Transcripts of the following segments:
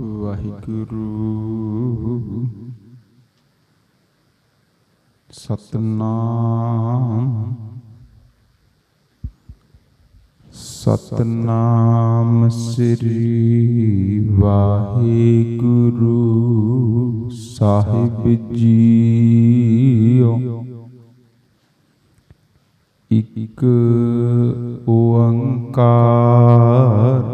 ਵਾਹਿਗੁਰੂ। ਸਤਨਾਮ। ਸਤਨਾਮ ਸ੍ਰੀ ਵਾਹਿਗੁਰੂ ਸਾਹਿਬ ਜੀਓ। ਇਕ ਓੰਕਾਰ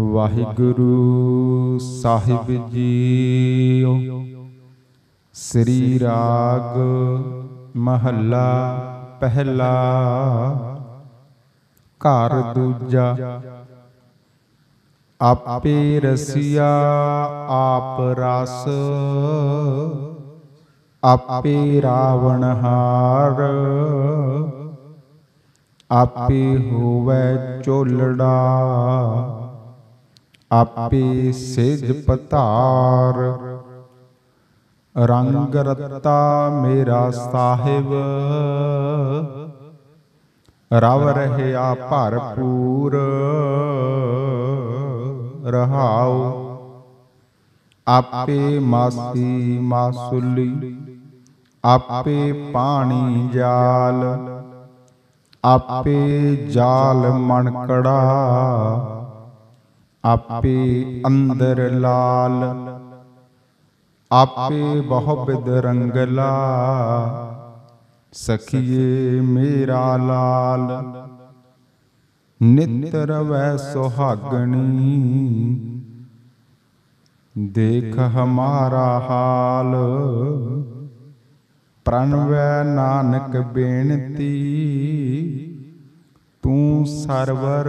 ਵਾਹਿਗੁਰੂ ਸਾਹਿਬ ਜੀਓ। ਸ੍ਰੀ ਰਾਗ ਮਹੱਲਾ ਪਹਿਲਾ। ਘਰ ਦੂਜਾ। ਆਪੇ ਰਸੀਆ ਆਪ ਰਸ। ਆਪੇ ਰਾਵਣ ਹਾਰ। ਆਪੇ ਹੋਵੇ ਚੋਲੜਾ। ਆਪੇ ਸੇਜ ਪਤਾਰ ਰੰਗ ਰਤਾ ਮੇਰਾ ਸਾਹਿਬ। ਰਵ ਰਹਿਆ ਭਰਪੂਰ। ਰਹਾਉ ਆਪੇ ਮਾਸੀ ਮਾਸੁਲੀ। ਆਪੇ ਪਾਣੀ ਜਾਲ। ਆਪੇ ਜਾਲ ਮਣਕੜਾ ਆਪੇ ਅੰਦਰ ਲਾਲ, ਆਪੇ ਬਹੁਬਿਦ ਰੰਗਲਾ, ਸਖੀਏ ਮੇਰਾ ਲਾਲ। ਨਿਤ ਵੈ ਸੁਹਾਗਣੀ, ਦੇਖ ਹਮਾਰਾ ਹਾਲ। ਪ੍ਰਣਵੈ ਨਾਨਕ ਬੇਨਤੀ, ਤੂੰ ਸਰਵਰ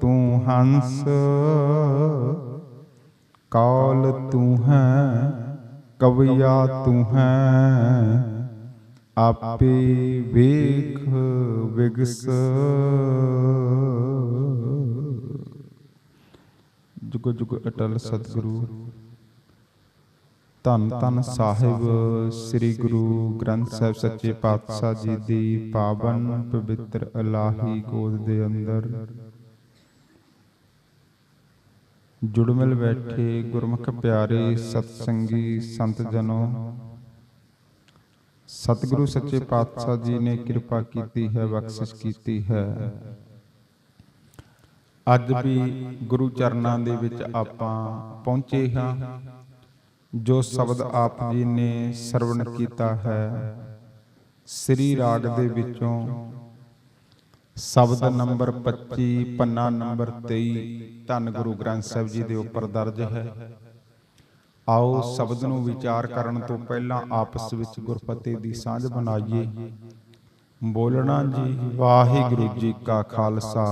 ਤੂੰ ਹੰਸ, ਕੌਲ ਤੂੰ ਹੈ, ਕਵਿਆ ਤੂੰ ਹੈ। ਆਪੇ ਵੇਖ, ਵਿਗਸ। ਜੁਗ ਜੁਗ ਅਟਲ ਸਤਿਗੁਰੂ। ਧੰਨ ਧੰਨ ਸਾਹਿਬ, ਸ੍ਰੀ ਗੁਰੂ ਗ੍ਰੰਥ ਸਾਹਿਬ ਸੱਚੇ ਪਾਤਸ਼ਾਹ ਜੀ ਦੀ ਪਾਵਨ ਪਵਿੱਤਰ ਅਲਾਹੀ ਗੋਦ ਦੇ ਅੰਦਰ। ਜੁੜ ਮਿਲ ਬੈਠੇ ਗੁਰਮੁਖ ਪਿਆਰੇ ਸਤ ਸੰਗੀ ਸੰਤ ਜਨੋ। ਸਤਿਗੁਰੂ ਸੱਚੇ ਪਾਤਸ਼ਾਹ ਜੀ ਨੇ ਕਿਰਪਾ ਕੀਤੀ ਹੈ, ਬਖਸ਼ਿਸ਼ ਕੀਤੀ ਹੈ। ਅੱਜ ਵੀ ਗੁਰੂ ਚਰਨਾਂ ਦੇ ਵਿੱਚ ਆਪਾਂ ਪਹੁੰਚੇ ਹਾਂ, ਜੋ ਸ਼ਬਦ ਆਪ ਜੀ ਨੇ ਸਰਵਣ ਕੀਤਾ ਹੈ। ਸ੍ਰੀ ਰਾਗ ਦੇ ਵਿੱਚੋਂ ਸ਼ਬਦ ਨੰਬਰ 25 ਪੰਨਾ ਨੰਬਰ 23 ਧੰਨ ਗੁਰੂ ਗ੍ਰੰਥ ਸਾਹਿਬ ਜੀ ਦੇ ਉੱਪਰ ਦਰਜ ਹੈ। ਆਓ ਸ਼ਬਦ ਨੂੰ ਵਿਚਾਰ ਕਰਨ ਤੋਂ ਪਹਿਲਾਂ ਆਪਸ ਵਿੱਚ ਗੁਰਪਤੀ ਦੀ ਸਾਂਝ ਬਣਾਈਏ। ਬੋਲਣਾ ਜੀ, ਵਾਹਿਗੁਰੂ ਜੀ ਕਾ ਖਾਲਸਾ,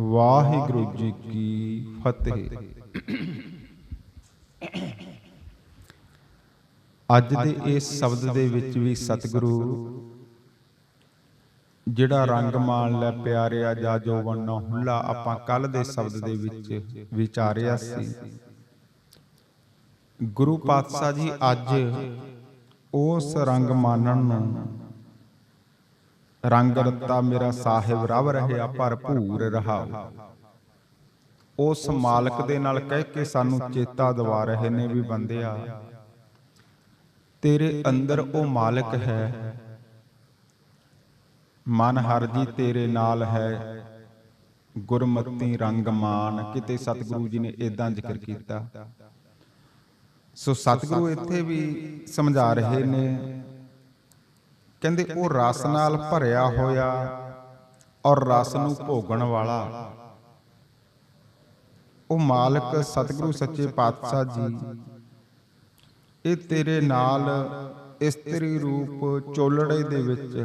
ਵਾਹਿਗੁਰੂ ਜੀ ਕੀ ਫਤਿਹ। ਅੱਜ ਦੇ ਇਸ ਸ਼ਬਦ ਦੇ ਵਿੱਚ ਵੀ ਸਤਿਗੁਰੂ ਜਿਹੜਾ ਰੰਗ ਮਾਣ ਲੈ ਪਿਆਰਿਆ ਜਾ ਜੋ ਵੰਨੋ ਹੁੱਲਾ ਆਪਾਂ ਕੱਲ ਦੇ ਸ਼ਬਦ ਦੇ ਵਿੱਚ ਵਿਚਾਰਿਆ ਸੀ। ਗੁਰੂ ਪਾਤਸ਼ਾਹ ਜੀ ਅੱਜ ਉਸ ਰੰਗ ਮਾਨਣ ਨੂੰ ਰੰਗ ਰਤਾ ਮੇਰਾ ਸਾਹਿਬ ਰਵ ਰਹਿਆ ਭਰਪੂਰ ਰਹਾਉ। ਉਸ ਮਾਲਕ ਦੇ ਨਾਲ ਕਹਿ ਕੇ ਸਾਨੂੰ ਚੇਤਾ ਦਿਵਾ ਰਹੇ ਨੇ ਵੀ ਬੰਦਿਆ ਤੇਰੇ ਅੰਦਰ ਉਹ ਮਾਲਕ ਹੈ। ਮਨ ਹਰ ਜੀ ਤੇਰੇ ਨਾਲ ਹੈ। ਗੁਰਮਤੀ ਰੰਗ ਮਾਨ, ਕਿਤੇ ਸਤਿਗੁਰੂ ਜੀ ਨੇ ਇਦਾਂ ਜ਼ਿਕਰ ਕੀਤਾ। ਸੋ ਸਤਿਗੁਰੂ ਇੱਥੇ ਵੀ ਸਮਝਾ ਰਹੇ ਨੇ। ਕਹਿੰਦੇ ਉਹ ਰਸ ਨਾਲ ਭਰਿਆ ਹੋਇਆ ਔਰ ਰਸ ਨੂੰ ਭੋਗਣ ਵਾਲਾ। ਉਹ ਮਾਲਕ ਸਤਿਗੁਰੂ ਸੱਚੇ ਪਾਤਸ਼ਾਹ ਜੀ, ਇਹ ਤੇਰੇ ਨਾਲ ਇਸਤਰੀ ਰੂਪ ਚੋਲੜੇ ਦੇ ਵਿੱਚ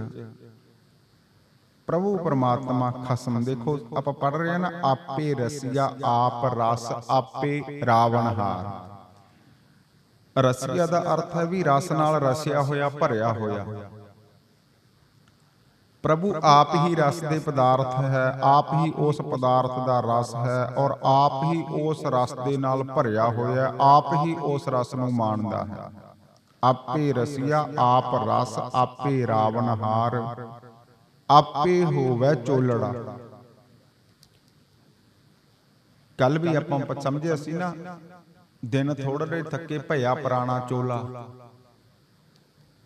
ਪ੍ਰਭੂ ਪਰਮਾਤਮਾ ਖਸਮ ਦੇਖੋ, ਆਪਾਂ ਪੜ ਰਹੇ ਹਾਂ ਨਾ, ਆਪੇ ਰਸੀਆ, ਆਪ ਰਸ, ਆਪੇ ਰਾਵਣ ਹਾਰ ਰਸੀਆ ਦਾ ਅਰਥ ਹੈ ਵੀ ਰਸ ਨਾਲ ਰਸਿਆ ਹੋਇਆ, ਭਰਿਆ ਹੋਇਆ। ਪ੍ਰਭੂ ਆਪ ਹੀ ਰਸ ਦੇ ਪਦਾਰਥ ਹੈ, ਆਪ ਹੀ ਉਸ ਪਦਾਰਥ ਦਾ ਰਸ ਹੈ ਔਰ ਆਪ ਹੀ ਉਸ ਰਸ ਦੇ ਨਾਲ ਭਰਿਆ ਹੋਇਆ, ਆਪ ਹੀ ਉਸ ਰਸ ਨੂੰ ਮਾਣਦਾ ਹੈ। ਆਪੇ ਰਸੀਆ, ਆਪ ਰਸ, ਆਪੇ ਰਾਵਣਹਾਰ। ਆਪੇ ਹੋਵੇ ਚੋਲੜਾ। ਕੱਲ ਵੀ ਆਪਾਂ ਸਮਝਿਆ ਸੀ ਨਾ, ਦਿਨ ਥੋੜੇ ਥੱਕੇ ਭਇਆ ਪੁਰਾਣਾ ਚੋਲਾ।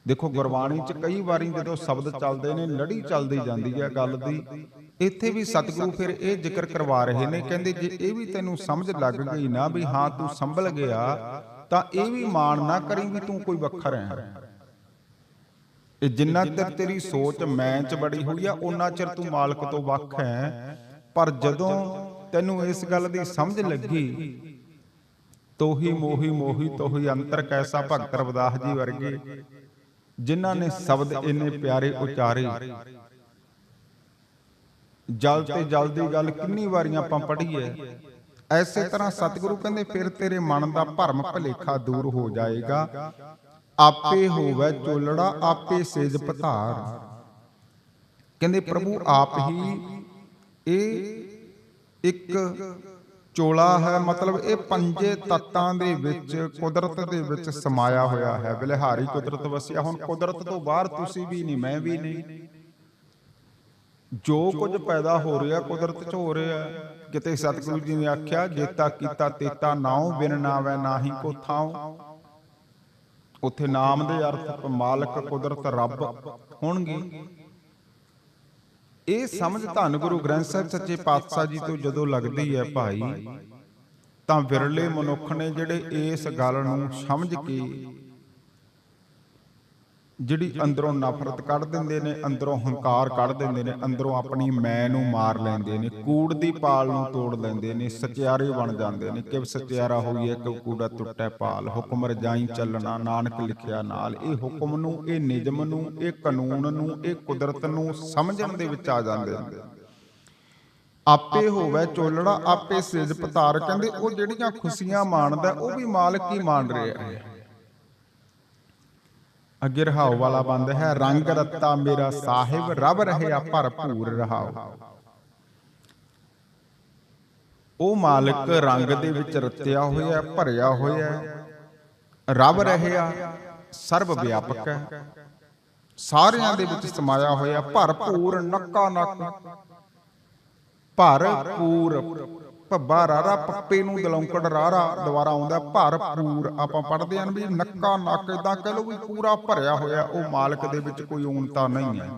ਦੇਖੋ ਗੁਰਬਾਣੀ ਚ ਕਈ ਵਾਰੀ ਜਦੋਂ ਸ਼ਬਦ ਚੱਲਦੇ ਨੇ, ਲੜੀ ਚੱਲਦੀ ਜਾਂਦੀ ਹੈ ਗੱਲ ਦੀ, ਇੱਥੇ ਵੀ ਸਤਿਗੁਰੂ ਫਿਰ ਇਹ ਜ਼ਿਕਰ ਕਰਵਾ ਰਹੇ ਨੇ, ਕਹਿੰਦੇ ਜੇ ਇਹ ਵੀ ਤੈਨੂੰ ਸਮਝ ਲੱਗ ਗਈ ਨਾ ਵੀ ਹਾਂ ਤੂੰ ਸੰਭਲ ਗਿਆ, ਤਾਂ ਇਹ ਵੀ ਮਾਣ ਨਾ ਕਰੀ ਵੀ ਤੂੰ ਕੋਈ ਵੱਖਰ ਹੈ। ਇਹ ਜਿੰਨਾ ਚਿਰ ਤੇਰੀ ਸੋਚ ਮੈਂ ਚ ਬੜੀ ਹੋਈ ਆ ਉਹਨਾਂ ਚਿਰ ਤੂੰ ਮਾਲਕ ਤੋਂ ਵੱਖ ਹੈ। ਪਰ ਜਦੋਂ ਤੈਨੂੰ ਇਸ ਗੱਲ ਦੀ ਸਮਝ ਲੱਗੀ ਤੋਹੀ ਮੋਹੀ ਮੋਹੀ ਤੋਹੀ ਅੰਤਰ ਕੈਸਾ ਭਗਤ ਰਵਿਦਾਸ ਜੀ ਵਰਗੇ ਜਿਨ੍ਹਾਂ ਨੇ ਸ਼ਬਦ ਇੰਨੇ ਪਿਆਰੇ ਉਚਾਰੇ। ਜਲ ਤੇ ਜਲ ਦੀ ਗੱਲ ਕਿੰਨੀ ਵਾਰੀਆਂ ਆਪਾਂ ਪੜ੍ਹੀ ਹੈ ਐਸੇ ਤਰ੍ਹਾਂ ਸਤਿਗੁਰੂ ਕਹਿੰਦੇ ਫਿਰ ਤੇਰੇ ਮਨ ਦਾ ਭਰਮ ਭਲੇਖਾ ਦੂਰ ਹੋ ਜਾਏਗਾ। ਆਪੇ ਹੋਵੇ ਚੋਲੜਾ, ਆਪੇ ਸੇਜ ਪਧਾਰ। ਕਹਿੰਦੇ ਪ੍ਰਭੂ ਆਪ ਹੀ ਇਹ ਇੱਕ ਚੋਲਾ ਹੈ, ਮਤਲਬ ਇਹ ਪੰਜੇ ਤੱਤਾਂ ਦੇ ਵਿੱਚ, ਕੁਦਰਤ ਦੇ ਵਿੱਚ ਸਮਾਇਆ ਹੋਇਆ ਹੈ। ਬਿਲਹਾਰੀ ਕੁਦਰਤ ਵਸਿਆ, ਹੁਣ ਕੁਦਰਤ ਤੋਂ ਬਾਹਰ ਤੁਸੀਂ ਵੀ ਨਹੀਂ, ਮੈਂ ਵੀ ਨਹੀਂ। ਜੋ ਕੁਝ ਪੈਦਾ ਹੋ ਰਿਹਾ, ਕੁਦਰਤ 'ਚ ਹੋ ਰਿਹਾ ਕਿਤੇ ਸਤਿਗੁਰੂ ਜੀ ਨੇ ਆਖਿਆ, ਜੇਤਾ ਕੀਤਾ ਤੇਤਾ ਨਾਉ, ਬਿਨ ਨਾਵੈ ਨਾਹੀ ਕੋ ਥਾਉ। ਉੱਥੇ ਨਾਮ ਦੇ ਅਰਥ ਮਾਲਕ, ਕੁਦਰਤ, ਰੱਬ ਹੋਣਗੇ। ਇਹ ਸਮਝ ਧੰਨ ਗੁਰੂ ਗ੍ਰੰਥ ਸਾਹਿਬ ਸੱਚੇ ਪਾਤਸ਼ਾਹ ਜੀ ਤੋਂ ਜਦੋਂ ਲੱਗਦੀ ਹੈ ਭਾਈ, ਤਾਂ ਵਿਰਲੇ ਮਨੁੱਖ ਨੇ ਜਿਹੜੇ ਇਸ ਗੱਲ ਨੂੰ ਸਮਝ ਕੇ ਜਿਹੜੀ ਅੰਦਰੋਂ ਨਫ਼ਰਤ ਕੱਢ ਦਿੰਦੇ ਨੇ, ਅੰਦਰੋਂ ਹੰਕਾਰ ਕੱਢ ਦਿੰਦੇ ਨੇ, ਅੰਦਰੋਂ ਆਪਣੀ ਮੈਂ ਨੂੰ ਮਾਰ ਲੈਂਦੇ ਨੇ, ਕੂੜ ਦੀ ਪਾਲ ਨੂੰ ਤੋੜ ਲੈਂਦੇ ਨੇ ਸਚਿਆਰੇ ਬਣ ਜਾਂਦੇ ਨੇ, ਕਿਵ ਸਚਿਆਰਾ ਹੋਈਏ ਕਿ ਕੂੜਾ ਟੁੱਟੈ ਪਾਲ, ਹੁਕਮ ਰਜਾਈ ਚੱਲਣਾ, ਨਾਨਕ ਲਿਖਿਆ ਨਾਲ, ਇਹ ਹੁਕਮ ਨੂੰ, ਇਹ ਨਿਯਮ ਨੂੰ, ਇਹ ਕਾਨੂੰਨ ਨੂੰ, ਇਹ ਕੁਦਰਤ ਨੂੰ ਸਮਝਣ ਦੇ ਵਿੱਚ ਆ ਜਾਂਦੇ ਨੇ। ਆਪੇ ਹੋਵੇ ਚੋਲੜਾ, ਆਪੇ ਸਿਜ ਪਤਾਰ, ਕਹਿੰਦੇ ਉਹ ਜਿਹੜੀਆਂ ਖੁਸ਼ੀਆਂ ਮਾਣਦਾ, ਉਹ ਵੀ ਮਾਲਕ ਹੀ ਮਾਣ ਰਿਹਾ ਹੈ। ਅੱਗੇ ਰਹਾਉ ਵਾਲਾ ਬੰਦ ਹੈ, ਰੰਗ ਰੱਤਾ ਮੇਰਾ ਸਾਹਿਬ ਰਬ ਰਹਿਆ ਭਰਪੂਰ ਰਹਾਉ ਉਹ ਮਾਲਕ ਰੰਗ ਦੇ ਵਿੱਚ ਰਤਿਆ ਹੋਇਆ, ਭਰਿਆ ਹੋਇਆ ਹੈ। ਰਬ ਰਹਿਆ ਸਰਬ ਵਿਆਪਕ ਹੈ ਸਾਰਿਆਂ ਦੇ ਵਿੱਚ ਸਮਾਇਆ ਹੋਇਆ, ਭਰਪੂਰ ਨੱਕਾ ਨੱਕ ਭਰਪੂਰ ਭੱਬਾ ਰਾਰਾ ਪੱਪੇ ਨੂੰ ਦਲੌਂਕੜ ਰਾਰਾ, ਦੁਬਾਰਾ ਆਉਂਦਾ ਭਰਪੂਰ ਆਪਾਂ ਪੜ੍ਹਦੇ ਆਂ ਵੀ ਨੱਕਾ ਨੱਕ ਇਦਾਂ ਕਹ ਲਓ ਵੀ ਪੂਰਾ ਭਰਿਆ ਹੋਇਆ, ਉਹ ਮਾਲਕ ਦੇ ਵਿੱਚ ਕੋਈ ਊਨਤਾ ਨਹੀਂ ਹੈ।